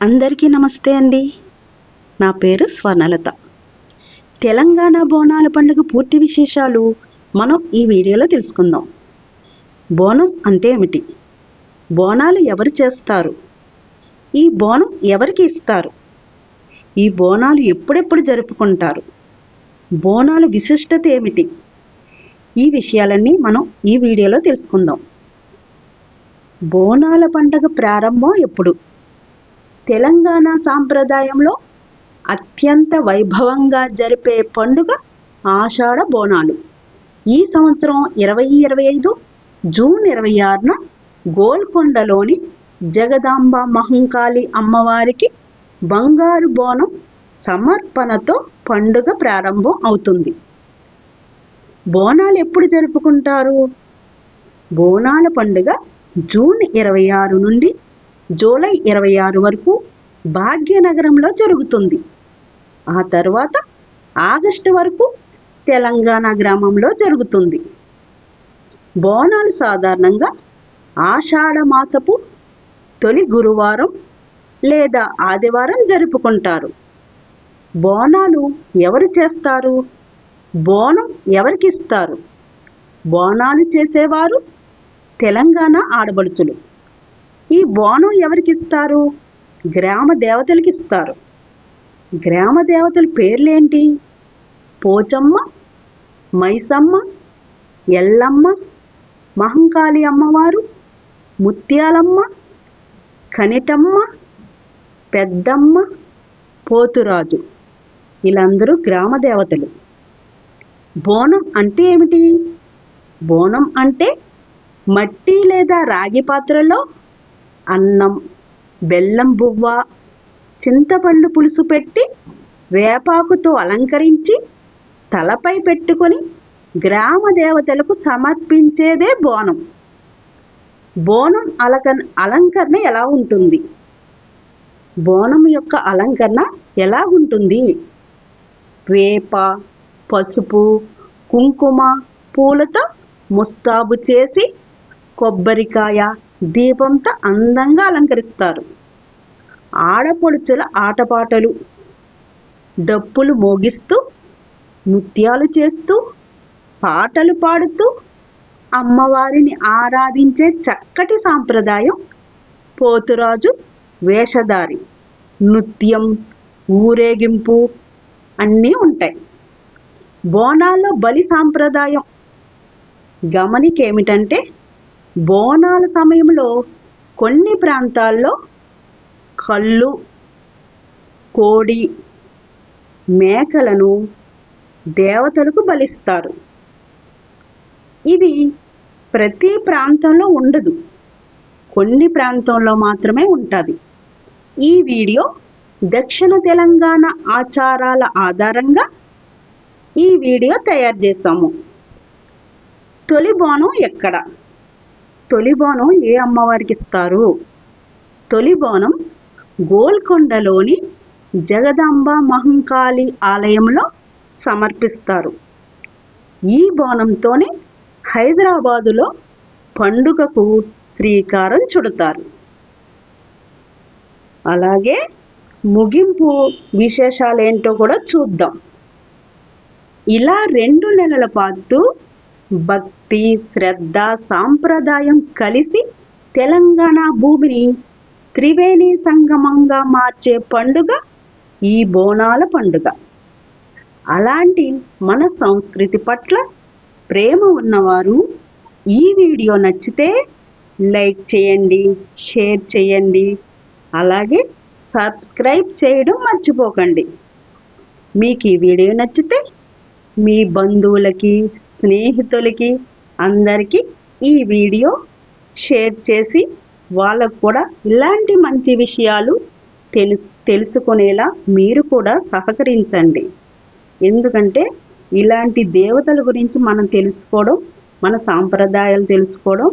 అందరికీ నమస్తే అండి. నా పేరు స్వర్ణలత. తెలంగాణ బోనాల పండుగ పూర్తి విశేషాలు మనం ఈ వీడియోలో తెలుసుకుందాం. బోనం అంటే ఏమిటి? బోనాలు ఎవరు చేస్తారు? ఈ బోనం ఎవరికి ఇస్తారు? ఈ బోనాలు ఎప్పుడెప్పుడు జరుపుకుంటారు? బోనాల విశిష్టత ఏమిటి? ఈ విషయాలన్నీ మనం ఈ వీడియోలో తెలుసుకుందాం. బోనాల పండుగ ప్రారంభం ఎప్పుడు? తెలంగాణ సాంప్రదాయంలో అత్యంత వైభవంగా జరిపే పండుగ ఆషాఢ బోనాలు. ఈ సంవత్సరం ఇరవై ఇరవై ఐదు జూన్ ఇరవై ఆరున గోల్కొండలోని జగదాంబ మహంకాళి అమ్మవారికి బంగారు బోనం సమర్పణతో పండుగ ప్రారంభం అవుతుంది. బోనాలు ఎప్పుడు జరుపుకుంటారు? బోనాల పండుగ జూన్ ఇరవై ఆరు నుండి జూలై ఇరవై ఆరు వరకు భాగ్యనగరంలో జరుగుతుంది. ఆ తర్వాత ఆగస్టు వరకు తెలంగాణ గ్రామంలో జరుగుతుంది. బోనాలు సాధారణంగా ఆషాఢ మాసపు తొలి గురువారం లేదా ఆదివారం జరుపుకుంటారు. బోనాలు ఎవరు చేస్తారు? బోనం ఎవరికి ఇస్తారు? బోనాలు చేసేవారు తెలంగాణ ఆడబడుచులు ఈ బోనం ఎవరికి ఇస్తారు? గ్రామ దేవతలకి ఇస్తారు. గ్రామ దేవతల పేర్లేంటి? పోచమ్మ మైసమ్మ ఎల్లమ్మ మహంకాళి అమ్మవారు ముత్యాలమ్మ కనిటమ్మ పెద్దమ్మ పోతురాజు. వీళ్ళందరూ గ్రామ దేవతలు. బోనం అంటే ఏమిటి? బోనం అంటే మట్టి లేదా రాగి పాత్రలో అన్నం బెల్లం బువ్వ చింతపండు పులుసు పెట్టి వేపాకుతో అలంకరించి తలపై పెట్టుకొని గ్రామ దేవతలకు సమర్పించేదే బోనం. బోనం అలక అలంకరణ ఎలా ఉంటుంది? బోనం యొక్క అలంకరణ ఎలా ఉంటుంది? వేప పసుపు కుంకుమ పూలతో ముస్తాబు చేసి కొబ్బరికాయ దీపంతో అందంగా అలంకరిస్తారు. ఆడపడుచుల ఆటపాటలు డప్పులు మోగిస్తూ నృత్యాలు చేస్తూ పాటలు పాడుతూ అమ్మవారిని ఆరాధించే చక్కటి సాంప్రదాయం పోతురాజు వేషధారి. నృత్యం ఊరేగింపు అన్నీ ఉంటాయి. బోనాల్లో బలి సాంప్రదాయం. గమనికేమిటంటే ఏమిటంటే బోనాల సమయంలో కొన్ని ప్రాంతాల్లో కళ్ళు కోడి మేకలను దేవతలకు బలిస్తారు. ఇది ప్రతి ప్రాంతంలో ఉండదు. కొన్ని ప్రాంతంలో మాత్రమే ఉంటుంది. ఈ వీడియో దక్షిణ తెలంగాణ ఆచారాల ఆధారంగా ఈ వీడియో తయారు చేసాము తొలి బోనం ఎక్కడ? తొలి బోనం ఏ అమ్మవారికి ఇస్తారు? తొలి బోనం గోల్కొండలోని జగదాంబ మహంకాళి ఆలయంలో సమర్పిస్తారు. ఈ బోనంతోనే హైదరాబాదులో పండుగకు శ్రీకారం చుడతారు. అలాగే ముగింపు విశేషాలు ఏంటో కూడా చూద్దాం. ఇలా రెండు నెలల పాటు భక్తి శ్రద్ధ సాంప్రదాయం కలిసి తెలంగాణ భూమిని త్రివేణి సంగమంగా మార్చే పండుగ ఈ బోనాల పండుగ. అలాంటి మన సంస్కృతి పట్ల ప్రేమ ఉన్నవారు ఈ వీడియో నచ్చితే లైక్ చేయండి షేర్ చేయండి అలాగే సబ్స్క్రైబ్ చేయడం మర్చిపోకండి. మీకు ఈ వీడియో నచ్చితే మీ బంధువులకి స్నేహితులకి అందరికీ ఈ వీడియో షేర్ చేసి వాళ్ళకు కూడా ఇలాంటి మంచి విషయాలు తెలుసు తెలుసుకునేలా మీరు కూడా సహకరించండి. ఎందుకంటే ఇలాంటి దేవతల గురించి మనం తెలుసుకోవడం మన సాంప్రదాయాలు తెలుసుకోవడం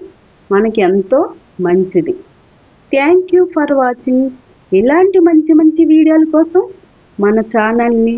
మనకి ఎంతో మంచిది. Thank you for watching. ఇలాంటి మంచి మంచి వీడియోల కోసం మన ఛానల్ని